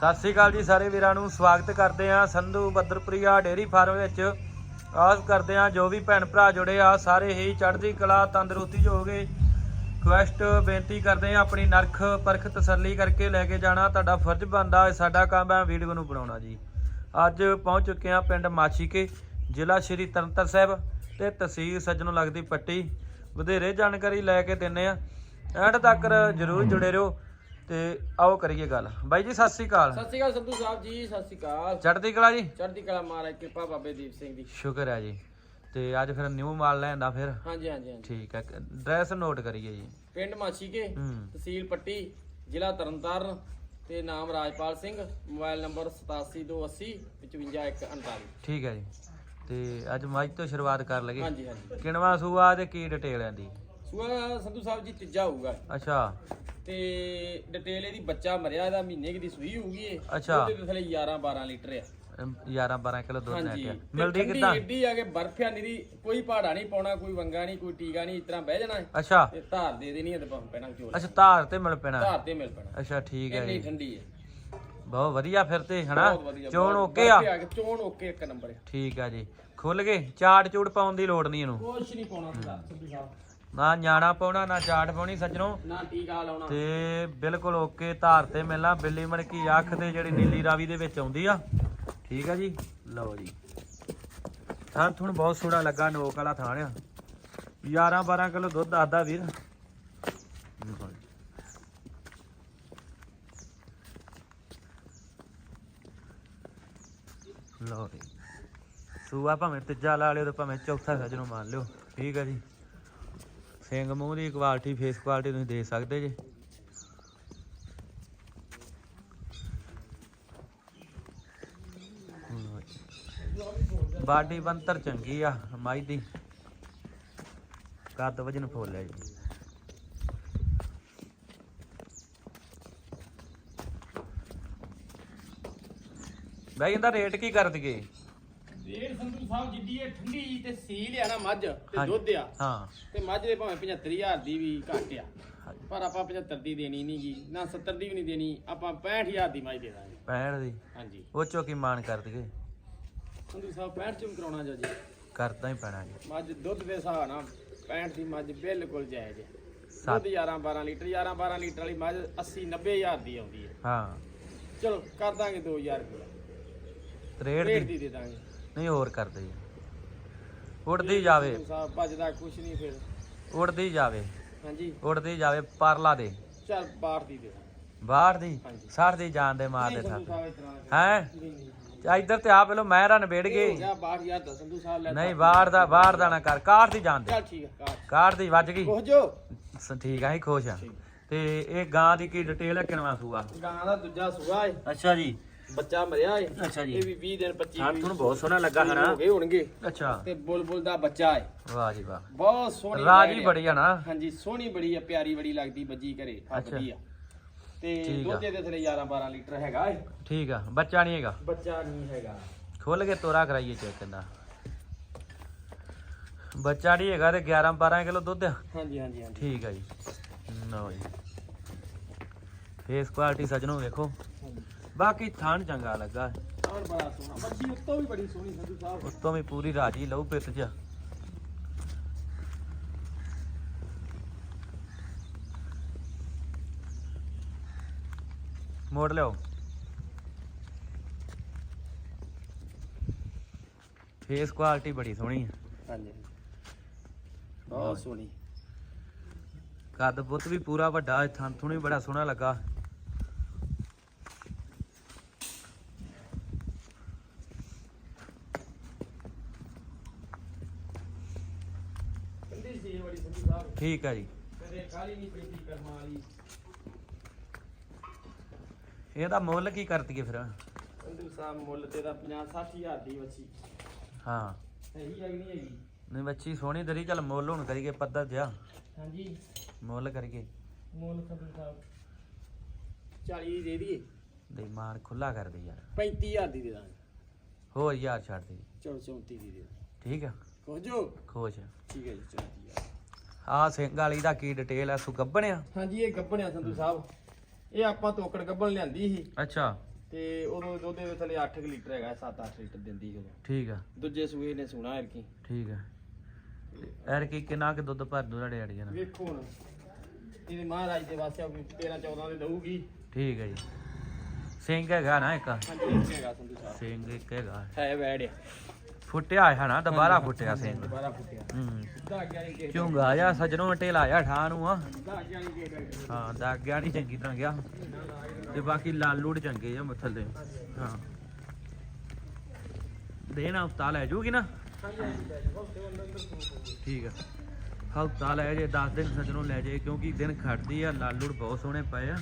ਸਤਿ ਸ੍ਰੀ ਅਕਾਲ ਜੀ ਸਾਰੇ ਵੀਰਾਂ ਨੂੰ, ਸਵਾਗਤ ਕਰਦੇ ਆ ਸੰਧੂ ਬੱਦਰਪ੍ਰਿਆ ਡੇਰੀ ਫਾਰਮ ਵਿੱਚ। ਆਸ ਕਰਦੇ ਆ ਜੋ ਵੀ ਭੈਣ ਭਰਾ ਜੁੜੇ ਆ, ਸਾਰੇ ਹੀ ਚੜ੍ਹਦੀ ਕਲਾ, ਤੰਦਰੁਸਤੀ 'ਚ ਹੋਗੇ ਕੁਐਸਟ ਬੇਨਤੀ ਕਰਦੇ ਆ ਆਪਣੀ ਨਰਖ ਪਰਖ ਤਸੱਲੀ ਕਰਕੇ ਲੈ ਕੇ ਜਾਣਾ। ਤੁਹਾਡਾ ਫਰਜ਼ ਬਣਦਾ ਸਾਡਾ ਕੰਮ ਹੈ ਵੀਡੀਓ ਨੂੰ ਬਣਾਉਣਾ ਜੀ। ਅੱਜ ਪਹੁੰਚ ਚੁੱਕੇ ਆ ਪਿੰਡ ਮਾਛੀਕੇ, ਜ਼ਿਲ੍ਹਾ ਸ਼੍ਰੀ ਤਰਨਤਾਰਨ ਸਾਹਿਬ ਤੇ ਤਹਿਸੀਲ ਸੱਜਣੋਂ ਲੱਗਦੀ ਪੱਟੀ। ਵਧੇਰੇ ਜਾਣਕਾਰੀ ਲੈ ਕੇ ਦਿੰਨੇ ਆ ਐਂਡ ਤੱਕ ਜਰੂਰ ਜੁੜੇ ਰਹੋ। ਤੇ ਆਓ ਕਰੀਏ ਗੱਲ। ਬਾਈ ਜੀ ਸਤਿ ਸ੍ਰੀ ਅਕਾਲ। ਸਤਿ ਸ਼੍ਰੀ ਅਕਾਲ ਸੰਧੂ ਸਾਹਿਬ ਜੀ ਸਤਿ ਸ਼੍ਰੀ ਅਕਾਲ। ਚੜ੍ਹਦੀ ਕਲਾ ਜੀ? ਚੜ੍ਹਦੀ ਕਲਾ ਮਹਾਰਾਜ ਕਿਰਪਾ ਬਾਬੇ ਦੀਪ ਸਿੰਘ ਦੀ। ਸ਼ੁਕਰ ਹੈ ਜੀ। ਤੇ ਅੱਜ ਫਿਰ ਨਿਊ ਮਾਲ ਲੈਂਦਾ ਫਿਰ? ਹਾਂਜੀ ਹਾਂਜੀ ਹਾਂਜੀ। ਠੀਕ ਹੈ। ਡਰੈਸ ਨੋਟ ਕਰੀਏ ਜੀ। ਪਿੰਡ ਮਾਛੀਕੇ ਹੂੰ। ਤਹਿਸੀਲ ਪੱਟੀ ਜ਼ਿਲ੍ਹਾ ਤਰਨਤਾਰਨ ਤੇ ਨਾਮ ਰਾਜਪਾਲ ਸਿੰਘ ਮੋਬਾਈਲ ਨੰਬਰ 8728 55148 ਠੀਕ ਹੈ ਜੀ। ਤੇ ਅੱਜ ਮੱਝ ਤੋਂ ਸ਼ੁਰੂਆਤ ਕਰ ਲਗੇ ਹਾਂਜੀ ਹਾਂਜੀ। ਕਿਣਵਾ ਸੂਆ ਤੇ ਕੀ ਡਿਟੇਲ ਹੈ ਦੀ ਸੂਆ ਸੰਧੂ ਸਾਹਿਬ ਜੀ ਤੀਜਾ ਹੋਊਗਾ। ਅੱਛਾ। ਤੇ ਡਿਟੇਲ ਇਹਦੀ ਬੱਚਾ ਮਰਿਆ ਇਹਦਾ ਮਹੀਨੇ ਕੁ ਦੀ ਸੂਈ ਹੋਊਗੀ ਇਹ। ਅੱਛਾ। ਉਹਦੇ ਥਲੇ 11 12 ਲੀਟਰ ਆ। 11 12 ਕਿਲੋ ਦੁੱਧ ਹਾਂਜੀ। ਹੈ ਤੇ ਮਿਲਦੀ ਠੰਡੀ ਕਿੱਦਾਂ? ਏਡੀ ਆ ਕੇ ਬਰਫਿਆ ਨਿਰੀ ਕੋਈ ਪਹਾੜਾ ਨਹੀਂ ਪਾਉਣਾ ਕੋਈ ਵੰਗਾ ਨਹੀਂ ਕੋਈ ਟੀਕਾ ਨਹੀਂ ਇਸ ਤਰ੍ਹਾਂ ਬਹਿ ਜਾਣਾ। ਹੈ। ਅੱਛਾ। ਤੇ ਧਾਰ ਦੇ ਦੇਣੀ ਹੈ ਤੇ ਭਾਵੇਂ ਪੈਣਾ ਚੋਲ ਅੱਛਾ ਧਾਰ ਤੇ ਮਿਲ ਪੈਣਾ। ਧਾਰ ਤੇ ਮਿਲ ਪੈਣਾ। ਅੱਛਾ ਠੀਕ ਹੈ ਇੰਨੀ ਜੀ। ਠੰਡੀ ਹੈ ਬਹੁਤ ਵਧੀਆ ਫਿਰ ਤੇ ਹਨਾ? ਬਹੁਤ ਵਧੀਆ ਚੋਣ ਬਹੁਤ ਓਕੇ ਆ। ਚੋਣ ਓਕੇ ਇੱਕ ਨੰਬਰ ਠੀਕ ਆ ਜੀ। ਖੁੱਲ ਗਏ। ਚਾਟ ਚੂੜ ਪਾਉਣ ਦੀ ਲੋੜ ਨਹੀਂ ਇਹਨੂੰ। ਕੁਛ ਨਹੀਂ ਪਾਉਣਾ ਸੰਧੂ ਸਾਹਿਬ। ਨਾ ਨਿਆਣਾ ਪਾਉਣਾ ਨਾ ਚਾਟ ਪਾਉਣੀ ਸੱਜਣੋ। ਨਾ ਟੀਕਾ ਲਾਉਣਾ ਤੇ ਬਿਲਕੁਲ ਓਕੇ ਧਾਰ ਤੇ ਮਿਲਣਾ ਬਿੱਲੀ ਮਣਕੀ ਅੱਖ ਤੇ ਜਿਹੜੀ ਨੀਲੀ ਰਾਵੀ ਦੇ ਵਿੱਚ ਆਉਂਦੀ ਆ। ਠੀਕ ਆ ਜੀ? ਲਓ ਜੀ। ਥਾਂ ਤੁਹਾਨੂੰ ਬਹੁਤ ਸੋਹਣਾ ਲੱਗਾ ਨੋਕ ਵਾਲਾ ਥਾਂ ਆ। 11 12 ਕਿਲੋ ਦੁੱਧ ਆਦਾ ਵੀਰ। ਲਓ ਜੀ। ਸੂਆ ਭਾਵੇਂ ਤੀਜਾ ਲਾ ਲਿਓ ਤੇ ਭਾਵੇਂ ਚੌਥਾ ਸੱਜਣੋਂ ਮੰਨ ਲਿਓ। ਠੀਕ ਆ ਜੀ? ਸਿੰਘ ਮੂੰਹ ਦੀ ਕੁਆਲਿਟੀ ਫੇਸ ਕੁਆਲਿਟੀ ਤੁਸੀਂ ਦੇ ਸਕਦੇ ਜੇ। ਬਾਡੀ ਬੰਤਰ ਚੰਗੀ ਆ, ਮਾਈ ਦੀ। ਕੱਦ ਵਜਨ ਫੁੱਲ ਹੈ ਜੀ। ਬਾਈ ਇਹਦਾ ਰੇਟ ਕੀ ਕਰ ਦਈਏ ਰੇਟ ਸੰਧੂ ਸਾਹਿਬ ਜਿੱਡੀ ਇਹ ਠੰਡੀ ਤੇ ਸੀਲ ਆ ਨਾ ਮੱਝ ਤੇ ਹਾਂਜੀ। ਦੁੱਧ ਆ ਹਾਂ। ਤੇ ਮੱਝ ਦੇ ਭਾਵੇਂ 75000 ਦੀ ਵੀ ਘੱਟ ਆ। ਪਰ ਆਪਾਂ 75 ਦੀ ਦੇਣੀ ਨਹੀਂ ਗੀ ਨਾ 70 ਦੀ ਵੀ ਨਹੀਂ ਦੇਣੀ ਆਪਾਂ 65000 ਦੀ ਮੱਝ ਦੇ ਦਾਂਗੇ। 65 ਦੀ? ਹਾਂਜੀ। ਉਹ ਚੋਂ ਕੀ ਮਾਨ ਕਰ ਦਈਏ? ਸੰਧੂ ਸਾਹਿਬ 65 ਚੋਂ ਕਰਾਉਣਾ ਜੋ ਜੀ। ਕਰਦਾ ਹੀ ਪੈਣਾ ਜੀ। ਮੱਝ ਦੁੱਧ ਦੇ ਹਿਸਾਬ ਨਾਲ 65 ਦੀ ਮੱਝ ਬਿਲਕੁਲ ਜਾਇਜ਼ ਹੈ ਸੱਤ ਦੁੱਧ 11 12 ਲੀਟਰ 11 12 ਲੀਟਰ ਵਾਲੀ ਮੱਝ 80 90000 ਦੀ ਆਉਂਦੀ ਹੈ ਹਾਂ। ਚਲੋ ਕਰ ਦਾਂਗੇ 2000 ਰੁਪਏ ਰੇਟ ਰੇਟ ਦੀ। ਦੀ ਦੇ ਦਾਂਗੇ। ਨਹੀਂ ਹੋਰ ਕਰਦੇ ਜੀ। ਉੜਦੀ ਜਾਵੇ। ਸਾਹਿਬ ਭੱਜਦਾ ਕੁਛ ਨਹੀਂ ਫਿਰ। ਉੜਦੀ ਜਾਵੇ। ਹਾਂਜੀ। ਉੜਦੀ ਜਾਵੇ ਪਰਲਾ ਦੇ। ਚੱਲ ਬਾਹਰ ਦੀ ਦੇ। ਬਾਹਰ ਦੀ? ਹਾਂਜੀ। ਸਾਰ ਦੀ ਜਾਨ ਦੇ ਮਾਰ ਦੇ ਸੰਧੂ ਸਾਹਿਬ। ਹੈ। ਇੱਧਰ ਤੇ ਆ ਪਹਿਲੋ ਮਹਿਰਾ ਨਿਬੇੜ ਗਏ ਗਿਆ 62000 ਦਾ ਸੰਧੂ ਸਾਹਿਬ ਲੈ ਨਹੀਂ ਬਾਹਰ। ਦਾ ਬਾਹਰ ਦਾ ਨਾ ਕਰ। ਕਾਰ ਦੀ ਜਾਨ ਦੇ। ਚੱਲ ਠੀਕ ਹੈ ਕਾਰ। ਕਾਰ ਦੀ ਵੱਜ ਗਈ। ਕੋਹ ਜੋ ਸ- ਠੀਕ ਆ ਹੀ ਖੁਸ਼ ਆ। ਤੇ ਇਹ ਗਾਂ ਦੀ ਕੀ ਡਿਟੇਲ ਹੈ ਕਿਨਵਾ ਸੂਆ? ਗਾਂ ਦਾ ਦੂਜਾ ਸੂਆ ਏ। ਅੱਛਾ ਜੀ। ਬੱਚਾ ਮਰਿਆ ਏ। ਅੱਛਾ ਜੀ। ਇਹ ਵੀ 20 ਦਿਨ 25 ਹਾਂ ਤੁਹਾਨੂੰ ਬਹੁਤ ਸੋਹਣਾ ਲੱਗਾ ਹਨਾ। ਹੋ ਗਏ ਹੋਣਗੇ। ਅੱਛਾ। ਤੇ ਬੁਲਬੁਲ ਦਾ ਬੱਚਾ ਏ। ਵਾਹ ਜੀ ਵਾਹ। ਬਹੁਤ ਸੋਹਣੀ ਰਾਜੀ ਬੈੜ ਆ ਨਾ। ਹਾਂਜੀ ਸੋਹਣੀ ਬੜੀ ਆ ਪਿਆਰੀ ਬੜੀ ਲੱਗਦੀ ਬੱਜੀ ਘਰੇ। ਅੱਛਾ। ਹੱਥਦੀ ਆ। ਤੇ। ਦੁੱਧ ਦੇ ਥਲੇ 11 12 ਲੀਟਰ ਹੈਗਾ ਏ। ਠੀਕ ਆ ਬੱਚਾ ਨਹੀਂ ਹੈਗਾ? ਬੱਚਾ ਨਹੀਂ ਹੈਗਾ। ਖੁੱਲ ਕੇ ਤੋਰਾ ਕਰਾਈਏ ਚੈੱਕ ਕਿੰਦਾ ਬੱਚਾ ਨਹੀਂ ਹੈਗਾ ਤੇ 11 12 ਕਿਲੋ ਦੁੱਧ। ਹਾਂਜੀ ਹਾਂਜੀ ਹਾਂਜੀ। ਠੀਕ ਆ ਜੀ। ਲਓ ਜੀ। ਫੇਸ ਕੁਆਲਿਟੀ ਸਜਣੋ ਵੇਖੋ। ਬਾਕੀ ਥਾਣ ਚੰਗਾ ਲੱਗਾ। ਆਣ ਬੜਾ ਸੋਹਣਾ। ਬੱਚੀ ਉੱਤੋਂ ਵੀ ਬੜੀ ਸੋਹਣੀ ਸੰਧੂ ਸਾਹਿਬ। ਉਤੋਂ ਵੀ ਪੂਰੀ ਰਾਜੀ ਲਹੂ ਪਿੱਤ ਚ। ਮੋੜ ਲਿਓ ਫੇਸ ਕੁਆਲਿਟੀ ਬੜੀ ਸੋਹਣੀ ਹੈ ਹਾਂਜੀ। ਬਹੁਤ ਸੋਹਣੀ। ਕੱਦ ਬੁੱਤ ਵੀ ਪੂਰਾ ਵੱਡਾ ਥਣ ਥੁਣੀ ਬੜਾ ਸੋਹਣਾ ਲੱਗਾ ਕੰਦੀ ਸੀ ਇਹ ਬੜੀ ਸੰਧੂ ਸਾਹਿਬ ਠੀਕ ਹੈ ਜੀ। ਕਦੇ ਕਾਲੀ ਨਹੀਂ ਪੈਂਦੀ ਕਰਮਾਂ ਵਾਲੀ। ਇਹਦਾ ਮੁੱਲ ਕੀ ਕਰਤੀਏ ਫਿਰ? ਸੰਧੂ ਸਾਹਿਬ ਮੁੱਲ ਤੇ ਦਾ 50 60000 ਦੀ ਵੱਛੀ ਹਾਂ। ਸਹੀ ਹੈ ਕਿ ਨਹੀਂ ਹੈਗੀ? ਨਹੀਂ ਬੱਚੀ ਸੋਹਣੀ ਤੇਰੀ ਚੱਲ ਮੁੱਲ ਹੁਣ ਕਰੀਏ ਪੱਧਰ ਜਿਆ ਹਾਂਜੀ। ਮੁੱਲ ਕਰੀਏ। ਮੁੱਲ ਸੰਧੂ ਸਾਹਿਬ। 40 ਦੀ ਦੇ ਦਈਏ। ਦੇ ਮਾਰ ਖੁੱਲਾ ਕਰ ਦੇ ਯਾਰ। 35000 ਦੀ ਦੇ ਦਾਂਗੇ। ਹੋਰ ਯਾਰ ਛੱਡ ਦੇ। ਚਲੋ 34 ਦੀ ਦੇ ਠੀਕ ਆ। ਖੋਜੋ ਖੁਸ਼। ਠੀਕ ਹੈ ਜੀ 34000 ਆ ਸਿੰਘ ਵਾਲੀ ਦਾ ਕੀ ਡਿਟੇਲ ਆ ਸੂ ਗੱਬਣਿਆ? ਹਾਂਜੀ ਇਹ ਗੱਬਣਿਆ ਸੰਧੂ ਸਾਹਿਬ। ਇਹ ਆਪਾਂ ਤੋਕੜ ਗੱਬਣ ਲਿਆਂਦੀ ਸੀ। ਅੱਛਾ। ਤੇ ਉਦੋਂ ਦੁੱਧ ਦੇ ਥੱਲੇ 8 ਲੀਟਰ ਹੈਗਾ 7-8 ਲੀਟਰ ਦਿੰਦੀ ਉਦੋਂ। ਠੀਕ ਆ। ਦੂਜੇ ਸੂਏ ਨੇ ਸੁਣਾ ਐਰਕੀ ਠੀਕ ਆ। ਐਰ ਕੀ ਕਿੰਨਾ ਕਿ ਦੁੱਧ ਭਰ ਦੂ ਤੁਹਾਡੇ ਅੜੀਆਂ ਨਾਲ? ਵੇਖੋ ਹੁਣ। ਇਹਦੇ ਮਹਾਰਾਜ ਦੇ ਵਾਸਤੇ 13 14 ਦੇ ਦਊਗੀ। ਠੀਕ ਹੈ ਜੀ। ਸਿੰਘ ਹੈਗਾ ਨਾ ਇੱਕ? ਹਾਂਜੀ ਇੱਕ ਹੈਗਾ ਸੰਧੂ ਸਾਹਿਬ। ਸਿੰਘ ਇੱਕ ਹੈਗਾ। ਹੈ ਵੈੜ ਫੁੱਟਿਆ ਹੈ ਨਾ ਦੁਬਾਰਾ ਫੁੱਟਿਆ ਸਿੰਘ ਦੁਬਾਰਾ ਫੁੱਟਿਆ। ਹੂੰ। ਸਿੱਧਾ ਅੱਗੇ ਨਹੀਂ ਕੇ ਝੁੰਗਾ ਜਾ ਸਜਣੋਂ ਨੂੰ ਆ। ਸਿੱਧਾ ਅੱਗੇ ਹਾਂ ਦਾਗ ਗਿਆ ਨਹੀਂ ਚੰਗੀ ਤਰ੍ਹਾਂ ਗਿਆ। ਤੇ ਬਾਕੀ ਲਾਲ ਲੂੜ ਚੰਗੇ ਆ ਥੱਲੇ ਹਾਂ। ਦੇਣਾ ਹਫਤਾ ਲੈ ਜੂਗੀ ਨਾ? ਠੀਕ ਆ। ਹਫਤਾ ਲੈ ਜੇ 10 ਦਿਨ ਸਜਣੋਂ ਲੈ ਜੇ ਕਿਉਂਕਿ ਦਿਨ ਖੜਦੀ ਆ ਲਾਲ ਲੂੜ ਬਹੁਤ ਸੋਹਣੇ ਪਏ ਆ।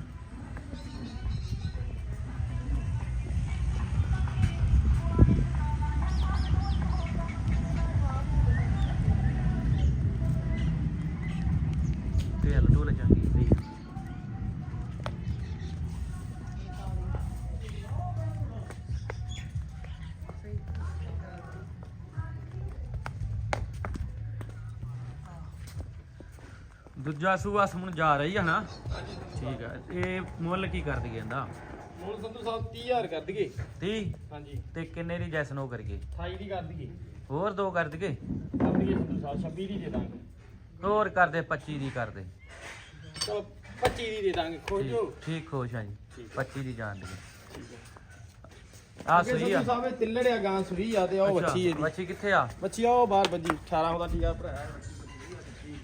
ਦੂਜਾ ਸੂਆ ਸਮਣ ਜਾ ਰਹੀ ਹੈ ਨਾ ਠੀਕ ਹੈ ਇਹ ਮੁੱਲ ਕੀ ਕਰ ਦਈਏ ਇਹਦਾ? ਮੁੱਲ ਸੰਧੂ ਸਾਹਿਬ 30000 ਕਰ ਦਈਏ। 30 ਹਾਂਜੀ। ਤੇ ਕਿੰਨੇ ਦੀ ਜੈਸਨ ਉਹ ਕਰੀਏ? 28 ਦੀ ਕਰ ਦਈਏ। ਹੋਰ ਦੋ ਕਰ ਦਈਏ? ਕਰ ਦਈਏ ਸੰਧੂ ਸਾਹਿਬ 26 ਦੀ ਦੇ ਦਾਂਗੇ। ਹੋਰ ਕਰਦੇ 25 ਦੀ ਕਰਦੇ ਚਲੋ 25 ਦੀ ਦੇ ਦਾਂਗੇ ਖੋਜੋ ਠੀਕ ਠੀਕ ਖੁਸ਼ ਹਾਂ ਜੀ। ਠੀਕ 25 ਦੀ ਜਾਣ ਦੀ ਠੀਕ ਹੈ ਆ ਸਹੀ ਆ। ਸਾਹਿਬ ਤਿੱਲੜਿਆ ਗਾਂ ਸੁਰੀ ਆ ਤੇ ਉਹ ਅੱਛਾ, ਵੱਛੀ ਇਹਦੀ। ਵੱਛੀ ਕਿੱਥੇ ਆ? ਬੱਚੀ ਆ ਉਹ ਬਾਹਰ ਬੱਜੀ 18 ਉਹਦਾ ਠੀਕ ਆ ਭਰਾ।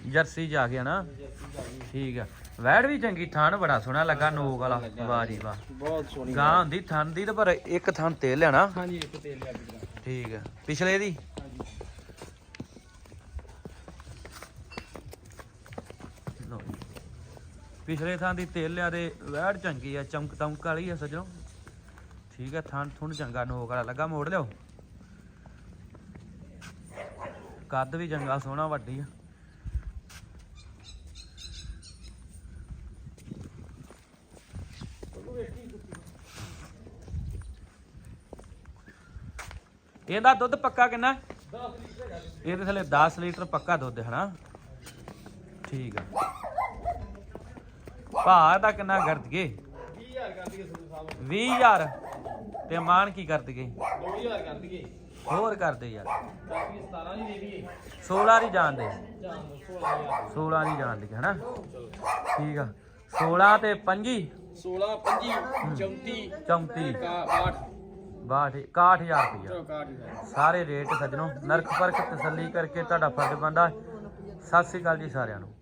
ਜਰਸੀ ਜਾ ਗਿਆ ਨਾ। ਠੀਕ ਆ। ਵੈੜ ਵੀ ਚੰਗੀ ਥਣ ਬੜਾ ਸੋਹਣਾ ਲੱਗਾ ਨੋਕ ਵਾਲਾ। ਵਾਹ ਜੀ ਵਾਹ। ਬਹੁਤ ਸੋਹਣੀ ਗਾਂ ਹੁੰਦੀ ਥਣ ਦੀ ਤੇ ਪਰ ਇੱਕ ਥਣ ਤੇ ਲੈਣਾ ਹਾਂਜੀ ਇੱਕ ਤੇਲ ਲਿਆ ਗਾਂ ਠੀਕ ਆ। ਪਿਛਲੇ ਦੀ ਹਾਂਜੀ ਲਓ ਜੀ। ਪਿਛਲੇ ਥਾਂ ਦੀ ਤੇਲ ਲਿਆ ਤੇ ਵੈੜ ਚੰਗੀ ਆ ਚਮਕ ਤਮਕ ਵਾਲੀ ਆ ਸਜਣੋ। ਠੀਕ ਆ ਥਣ ਥੁਣ ਚੰਗਾ ਨੋਕ ਵਾਲਾ ਲੱਗਾ ਮੋੜ ਲਿਓ ਕੱਦ ਵੀ ਚੰਗਾ ਸੋਹਣਾ ਵੱਡੀ ਆ। ਇਹਦਾ ਦੁੱਧ ਪੱਕਾ ਕਿੰਨਾ? ਹੈ? ਇਹਦੇ ਥੱਲੇ 10 ਲੀਟਰ ਪੱਕਾ ਦੁੱਧ ਹੈ ਹਨਾ ਠੀਕ ਆ। ਭਾਅ ਦਾ ਕਿੰਨਾ ਕਰ ਦਈਏ? 20000 ਕਰ ਦਈਏ ਸੰਧੂ ਸਾਹਿਬ। 20000 ਤੇ ਮਾਨ ਕੀ ਕਰ ਦਈਏ? 2000 ਕਰ ਦਈਏ। ਹੋਰ ਕਰ ਦੇ ਯਾਰ। ਕਰ ਦਈਏ 17 ਦੀ ਦੇ ਦਈਏ। 16 ਦੀ ਜਾਣ ਦੇ। ਜਾਂ 16000 16 ਦੀ ਜਾਣ ਦੀ ਹਨਾ? ਠੀਕ ਆ। 16 ਤੇ 25 16 25 34 34 61 62 61000 ਰੁਪਇਆ 61 ਸਾਰੇ ਰੇਟ ਸੱਜਣੋ। ਨਰਕ ਪਰਖ ਤਸੱਲੀ ਕਰਕੇ ਤੁਹਾਡਾ ਫਰਜ਼ ਬੰਦਾ ਸਤਿ ਸ੍ਰੀ ਅਕਾਲ ਜੀ ਸਾਰਿਆਂ ਨੂੰ।